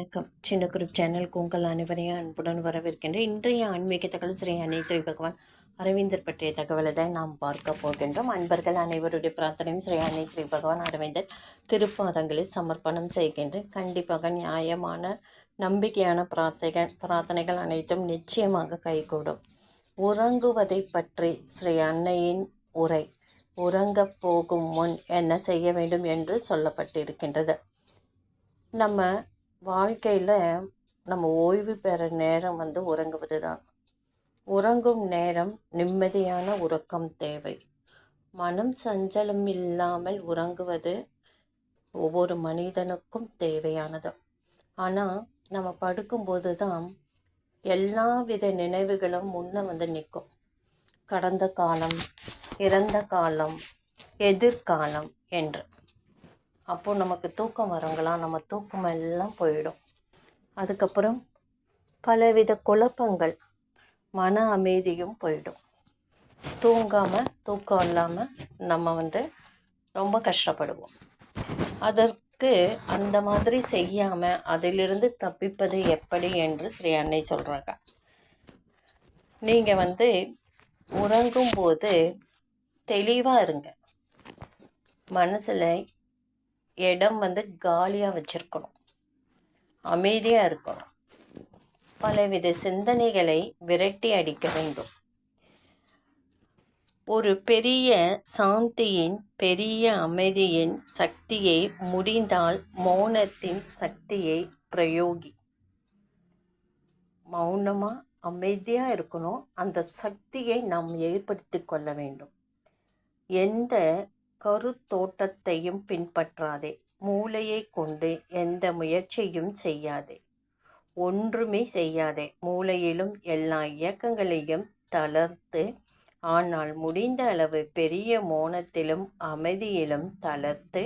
வணக்கம். சின்ன குரூப் சேனலுக்கு உங்கள் அனைவரையும் அன்புடன் வரவேற்கின்றேன். இன்றைய ஆன்மீக தகவல் ஸ்ரீ அன்னை ஸ்ரீ பகவான் அரவிந்தர் பற்றிய தகவலை தான் நாம் பார்க்க போகின்றோம். அன்பர்கள் அனைவருடைய பிரார்த்தனையும் ஸ்ரீ அன்னை ஸ்ரீ பகவான் அரவிந்தர் திருப்பாதங்களில் சமர்ப்பணம் செய்கின்றேன். கண்டிப்பாக நியாயமான நம்பிக்கையான பிரார்த்தனை பிரார்த்தனைகள் அனைத்தும் நிச்சயமாக கைகூடும். உறங்குவதை பற்றி ஸ்ரீ அன்னையின் உரை உறங்கப் போகும் முன் என்ன செய்ய வேண்டும்? என்று சொல்லப்பட்டிருக்கின்றது. நம்ம வாழ்க்கையில் நம்ம ஓய்வு பெற நேரம் வந்து உறங்குவது தான் உறங்கும் நேரம் நிம்மதியான உறக்கம் தேவை. மனம் சஞ்சலம் இல்லாமல் உறங்குவது ஒவ்வொரு மனிதனுக்கும் தேவையானது. ஆனால் நம்ம படுக்கும்போது தான் எல்லா வித நினைவுகளும் முன்ன வந்து நிற்கும். கடந்த காலம் இறந்த காலம் எதிர்காலம் என்று. அப்போது நமக்கு தூக்கம் வரங்களாம் நம்ம தூக்கம் எல்லாம் போயிடும். அதுக்கப்புறம் பலவித குழப்பங்கள் மன அமைதியும் போயிடும். தூங்காமல் தூக்கம் இல்லாமல் நம்ம வந்து ரொம்ப கஷ்டப்படுவோம். அதற்கு அந்த மாதிரி செய்யாமல் அதிலிருந்து தப்பிப்பது எப்படி என்று ஸ்ரீ அன்னை சொல்கிறாங்க நீங்கள் வந்து உறங்கும்போது தெளிவாக இருங்க. மனசில் இடம் வந்து காலியாக வச்சுருக்கணும். அமைதியாக இருக்கணும். பலவித சிந்தனைகளை விரட்டி அடிக்க வேண்டும். ஒரு பெரிய சாந்தியின் பெரிய அமைதியின் சக்தியை முடிந்தால் மௌனத்தின் சக்தியை பிரயோகி. மௌனமாக அமைதியாக இருக்கணும். அந்த சக்தியை நாம் ஏற்படுத்தி கொள்ள வேண்டும். எந்த கருத்தோட்டத்தையும் பின்பற்றாதே. மூளையை கொண்டு எந்த முயற்சியும் செய்யாதே. ஒன்றுமே செய்யாதே. மூளையிலும் எல்லா இயக்கங்களையும் தளர்த்து ஆனால் முடிந்த அளவு பெரிய மோனத்திலும் அமைதியிலும் தளர்த்து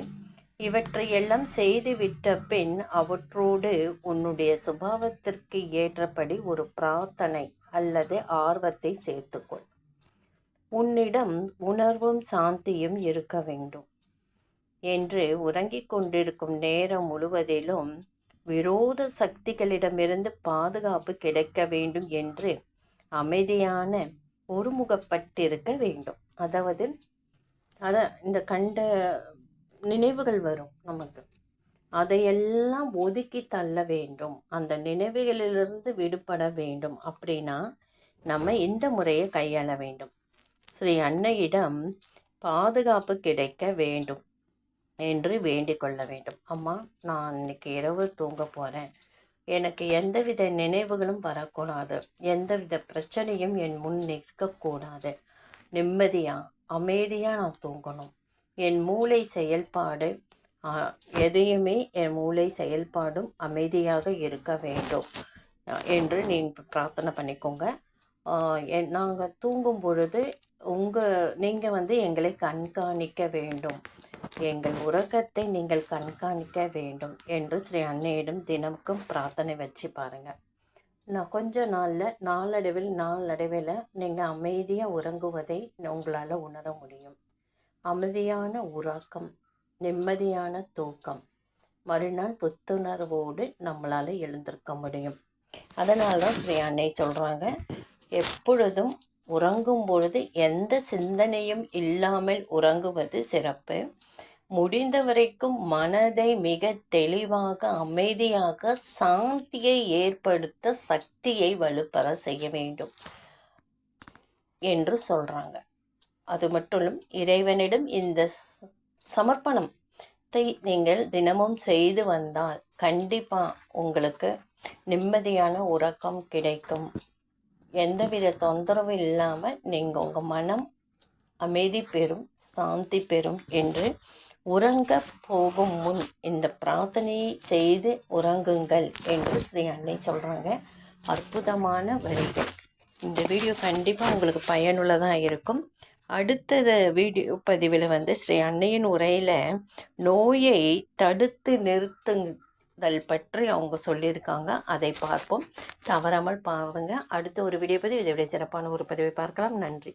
இவற்றையெல்லாம் செய்துவிட்ட பின் அவற்றோடு உன்னுடைய சுபாவத்திற்கு ஏற்றபடி ஒரு பிரார்த்தனை அல்லது ஆர்வத்தை சேர்த்துக்கொள். உன்னிடம் உணர்வும் சாந்தியும் இருக்க வேண்டும். என்று உறங்கிக் கொண்டிருக்கும் நேரம் முழுவதிலும் விரோத சக்திகளிடமிருந்து பாதுகாப்பு கிடைக்க வேண்டும் என்று அமைதியான ஒருமுகப்பட்டிருக்க வேண்டும். அதாவது அதை இந்த கண்ட நினைவுகள் வரும் நமக்கு. அதையெல்லாம் ஒதுக்கி தள்ள வேண்டும். அந்த நினைவுகளிலிருந்து விடுபட வேண்டும். அப்படின்னா நம்ம இந்த முறையை கையாள வேண்டும். ஸ்ரீ அன்னையிடம் பாதுகாப்பு கிடைக்க வேண்டும் என்று வேண்டிக் கொள்ள வேண்டும். அம்மா நான் இன்னைக்கு இரவு தூங்க போகிறேன் எனக்கு எந்தவித நினைவுகளும் வரக்கூடாது. எந்தவித பிரச்சனையும் என் முன் நிற்கக்கூடாது நிம்மதியாக அமைதியாக நான் தூங்கணும். என் மூளை செயல்பாடு எதையுமே என் மூளை செயல்பாடும் அமைதியாக இருக்க வேண்டும். என்று நீங்கள் பிரார்த்தனை பண்ணிக்கோங்க. நாங்கள் தூங்கும் பொழுது உங்கள் நீங்கள் வந்து எங்களை கண்காணிக்க வேண்டும். எங்கள் உறக்கத்தை நீங்கள் கண்காணிக்க வேண்டும் என்று ஸ்ரீ அன்னையிடம் தினமுக்கும் பிரார்த்தனை வச்சு பாருங்கள் நான் கொஞ்ச நாளில் நாளடைவில் நாளடைவில் நீங்கள் அமைதியாக உறங்குவதை உங்களால் உணர முடியும். அமைதியான உறக்கம் நிம்மதியான தூக்கம் மறுநாள் புத்துணர்வோடு நம்மளால் எழுந்திருக்க முடியும். அதனால தான் ஸ்ரீ அன்னை சொல்கிறாங்க எப்பொழுதும் உறங்கும் பொழுது எந்த சிந்தனையும் இல்லாமல் உறங்குவது சிறப்பு. முடிந்த வரைக்கும் மனதை மிக தெளிவாக அமைதியாக சாந்தியை ஏற்படுத்த சக்தியை வலுப்பெற செய்ய வேண்டும் என்று சொல்கிறாங்க அது மட்டும் இறைவனிடம் இந்த சமர்ப்பணத்தை நீங்கள் தினமும் செய்து வந்தால் கண்டிப்பாக உங்களுக்கு நிம்மதியான உறக்கம் கிடைக்கும். எந்தவித தொந்தரவும் இல்லாமல் நீங்கள் உங்கள் மனம் அமைதி பெறும் சாந்தி பெறும் என்று உறங்க போகும் முன் இந்த பிரார்த்தனையை செய்து உறங்குங்கள் என்று ஸ்ரீ அன்னை சொல்கிறாங்க அற்புதமான வரிகள். இந்த வீடியோ கண்டிப்பாக உங்களுக்கு பயனுள்ளதாக இருக்கும். அடுத்தத வீடியோ பதிவில் வந்து ஸ்ரீ அன்னையின் உரையில் நோயை தடுத்து நிறுத்துங்க தல் பற்றி அவங்க சொல்லியிருக்காங்க. அதை பார்ப்போம். தவறாமல் பாருங்கள் அடுத்த ஒரு வீடியோ பதிவு. இதை விட சிறப்பான ஒரு பதிவை பார்க்கலாம். நன்றி.